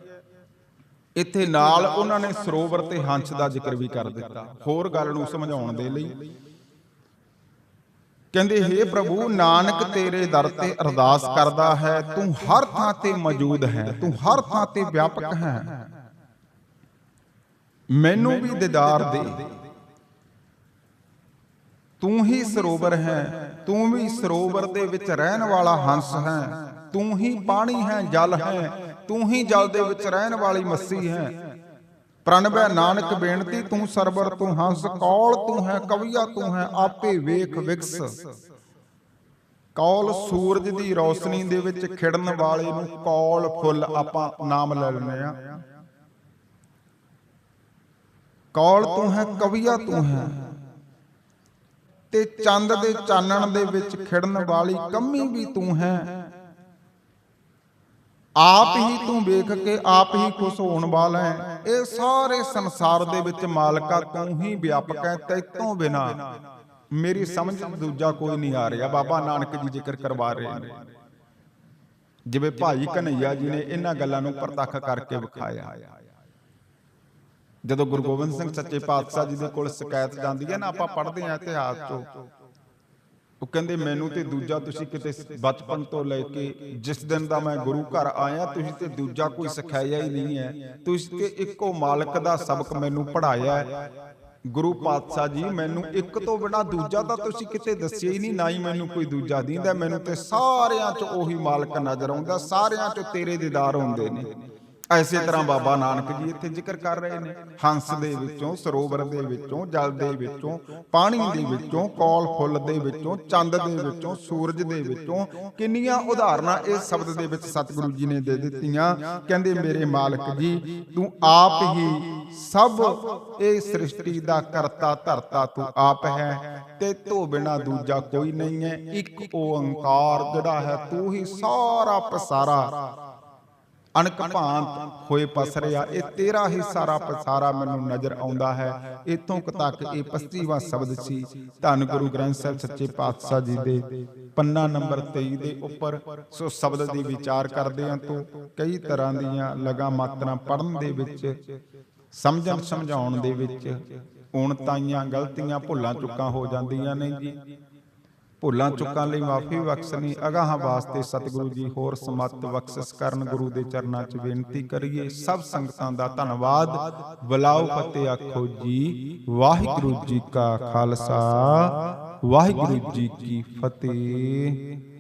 ਇੱਥੇ ਨਾਲ ਉਹਨਾਂ ਨੇ ਸਰੋਵਰ ਤੇ ਹੰਸ ਦਾ ਜ਼ਿਕਰ ਵੀ ਕਰ ਦਿੱਤਾ। ਹੋਰ ਗੱਲ ਨੂੰ ਸਮਝਾਉਣ ਦੇ ਲਈ ਕਹਿੰਦੇ हे ਪ੍ਰਭੂ, ਨਾਨਕ ਤੇਰੇ ਦਰ ਤੇ ਅਰਦਾਸ ਕਰਦਾ ਹੈ, ਤੂੰ ਹਰ ਥਾਂ ਤੇ ਮੌਜੂਦ ਹੈ, ਤੂੰ ਹਰ ਥਾਂ ਤੇ ਵਿਆਪਕ ਹੈ। ਮੈਨੂੰ ਵੀ ਦੀਦਾਰ ਦੇ। ਤੂੰ ਹੀ ਸਰੋਵਰ ਹੈ, ਤੂੰ ਵੀ ਸਰੋਵਰ ਦੇ ਵਿੱਚ ਰਹਿਣ ਵਾਲਾ ਹੰਸ ਹੈ, ਤੂੰ ਹੀ ਪਾਣੀ ਹੈ, ਜਲ ਹੈ ਤੂੰ ਹੀ ਜਲ ਦੇ ਵਿੱਚ ਰਹਿਣ ਵਾਲੀ ਮੱਸੀ ਹੈ। ਪ੍ਰਣਵੈ ਨਾਨਕ ਬੇਨਤੀ, ਤੂੰ ਸਰਬਰ, ਤੂੰ ਹੰਸ, ਕੌਲ ਤੂੰ ਹੈ, ਕਵੀਆ ਤੂੰ ਹੈ, ਆਪੇ ਵੇਖ ਵਿਗਸ ਕੌਲ ਸੂਰਜ ਦੀ ਰੌਸ਼ਨੀ ਦੇ ਵਿੱਚ ਖਿੜਨ ਵਾਲੇ ਨੂੰ ਕੌਲ ਫੁੱਲ ਆਪਾਂ ਨਾਮ ਲੈ ਲੈਂਦੇ ਆ ਕੌਲ ਤੂੰ ਹੈ, ਕਵੀਆ ਤੂੰ ਹੈ। ਤੇ ਚੰਦ ਦੇ ਚਾਨਣ ਦੇ ਵਿੱਚ ਖਿੜਨ ਵਾਲੀ ਕੰਮੀ ਵੀ ਤੂੰ ਹੈ। ਆਪ ਹੀ ਤੂੰ ਵੇਖ ਕੇ ਆਪ ਹੀ ਖੁਸ਼ ਹੋਣ ਵਾਲਾ ਹੈ। ਇਹ ਸਾਰੇ ਸੰਸਾਰ ਦੇ ਵਿੱਚ ਮਾਲਕਾ ਤੂੰ ਹੀ ਵਿਆਪਕ ਹੈ ਤੇਤੋਂ ਬਿਨਾ। ਮੇਰੀ ਸਮਝ ਦੂਜਾ ਕੋਈ ਨਹੀਂ ਆ ਰਿਹਾ। ਬਾਬਾ ਨਾਨਕ ਜੀ ਜ਼ਿਕਰ ਕਰਵਾ ਰਹੇ ਨੇ। ਜਿਵੇਂ ਭਾਈ ਕਨਈਆ ਜੀ ਨੇ ਇਹਨਾਂ ਗੱਲਾਂ ਨੂੰ ਪ੍ਰਤੱਖ ਕਰਕੇ ਵਿਖਾਇਆ। ਜਦੋਂ ਗੁਰੂ ਗੋਬਿੰਦ ਸਿੰਘ ਸੱਚੇ ਪਾਤਸ਼ਾਹ ਜੀ ਦੇ ਕੋਲ ਸ਼ਿਕਾਇਤ ਜਾਂਦੀ ਹੈ ਨਾ, ਆਪਾਂ ਪੜ੍ਹਦੇ ਹਾਂ ਇਤਿਹਾਸ ਤੋਂ ਉਹ ਕਹਿੰਦੇ, ਮੈਨੂੰ ਤੇ ਦੂਜਾ ਤੁਸੀਂ ਕਿਤੇ ਬਚਪਨ ਤੋਂ ਲੈ ਕੇ ਜਿਸ ਦਿਨ ਦਾ ਮੈਂ ਗੁਰੂ ਘਰ ਆਇਆ, ਤੁਸੀਂ ਤੇ ਦੂਜਾ ਕੋਈ ਸਿਖਾਇਆ ਹੀ ਨਹੀਂ ਹੈ। ਤੁਸੀਂ ਤੇ ਇੱਕੋ ਮਾਲਕ ਦਾ ਸਬਕ ਮੈਨੂੰ ਪੜਾਇਆ ਹੈ। ਗੁਰੂ ਪਾਤਸ਼ਾਹ ਜੀ, ਮੈਨੂੰ ਇੱਕ ਤੋਂ ਬਿਨਾ ਦੂਜਾ ਤਾਂ ਤੁਸੀਂ ਕਿਤੇ ਦੱਸਿਆ ਹੀ ਨਹੀਂ, ਨਾ ਹੀ ਮੈਨੂੰ ਕੋਈ ਦੂਜਾ ਦਿੰਦਾ। ਮੈਨੂੰ ਤੇ ਸਾਰਿਆਂ 'ਚ ਉਹੀ ਮਾਲਕ ਨਜ਼ਰ ਆਉਂਦਾ, ਸਾਰਿਆਂ 'ਚ ਤੇਰੇ ਦੀਦਾਰ ਹੁੰਦੇ ਨੇ। ਐਸੇ ਤਰ੍ਹਾਂ ਬਾਬਾ ਨਾਨਕ ਜੀ ਇੱਥੇ ਜ਼ਿਕਰ ਕਰ ਰਹੇ ਨੇ। ਹੰਸ ਦੇ ਵਿੱਚੋਂ, ਸਰੋਵਰ ਦੇ ਵਿੱਚੋਂ, ਜਲ ਦੇ ਵਿੱਚੋਂ, ਪਾਣੀ ਦੇ ਵਿੱਚੋਂ, ਕੌਲ ਫੁੱਲ ਦੇ ਵਿੱਚੋਂ, ਚੰਦ ਦੇ ਵਿੱਚੋਂ, ਸੂਰਜ ਦੇ ਵਿੱਚੋਂ ਕਿੰਨੀਆਂ ਉਦਾਹਰਨਾਂ ਇਸ ਸ਼ਬਦ ਦੇ ਵਿੱਚ ਸਤਿਗੁਰੂ ਜੀ ਨੇ ਦੇ ਦਿੱਤੀਆਂ। ਕਹਿੰਦੇ, ਮੇਰੇ ਮਾਲਕ ਜੀ, ਤੂੰ ਆਪ ਹੀ ਸਭ ਇਹ ਸ੍ਰਿਸ਼ਟੀ ਦਾ ਕਰਤਾ, ਧਰਤਾ ਤੂੰ ਆਪ ਹੈ। ਤੇ ਤੋਂ ਬਿਨਾ ਦੂਜਾ ਕੋਈ ਨਹੀਂ ਹੈ। ਇੱਕ ਓੰਕਾਰ ਜਿਹੜਾ ਹੈ, ਤੂੰ ਹੀ ਸਾਰਾ ਪਸਾਰਾ ਅਣਕ ਭਾਂਤ ਹੋਏ ਪਸਰਿਆ ਇਹ ਤੇਰਾ ਹੀ ਸਾਰਾ ਪਸਾਰਾ ਮੈਨੂੰ ਨਜ਼ਰ ਆਉਂਦਾ ਹੈ। ਇਥੋਂ ਤੱਕ ਇਹ 25ਵਾਂ ਸ਼ਬਦ ਸੀ। ਧੰਨ ਗੁਰੂ ਗ੍ਰੰਥ ਸਾਹਿਬ ਸੱਚੇ ਪਾਤਸ਼ਾਹ ਜੀ ਦੇ ਪੰਨਾ ਨੰਬਰ 23 ਦੇ ਉੱਪਰ ਸੋ ਸ਼ਬਦ ਦੀ ਵਿਚਾਰ ਕਰਦੇ ਹਾਂ ਤੋਂ। ਕਈ ਤਰ੍ਹਾਂ ਦੀਆਂ ਲਗਾ ਮਾਤਰਾ ਪੜਨ ਦੇ ਵਿੱਚ, ਸਮਝਣ ਸਮਝਾਉਣ ਦੇ ਵਿੱਚ ਉਣਤਾਈਆਂ ਗਲਤੀਆਂ ਭੁੱਲਾਂ ਚੁੱਕਾਂ ਹੋ ਜਾਂਦੀਆਂ ਨੇ ਜੀ। ਭੁੱਲਾਂ ਚੁੱਕਾਂ ਲਈ ਮਾਫੀ ਬਖਸ਼ਣੀ ਅਗਾਹਾਂ ਵਾਸਤੇ ਸਤਿਗੁਰੂ ਜੀ ਹੋਰ ਸਮਤ ਬਖਸ਼ਿਸ਼ ਕਰਨ ਗੁਰੂ ਦੇ ਚਰਨਾਂ 'ਚ ਬੇਨਤੀ ਕਰੀਏ। ਸਭ ਸੰਗਤਾਂ ਦਾ ਧੰਨਵਾਦ। ਬੁਲਾਓ ਫਤਿਹ ਆਖੋ ਜੀ ਵਾਹਿਗੁਰੂ ਜੀ ਕਾ ਖਾਲਸਾ। ਵਾਹਿਗੁਰੂ ਜੀ ਕੀ ਫਤਿਹ।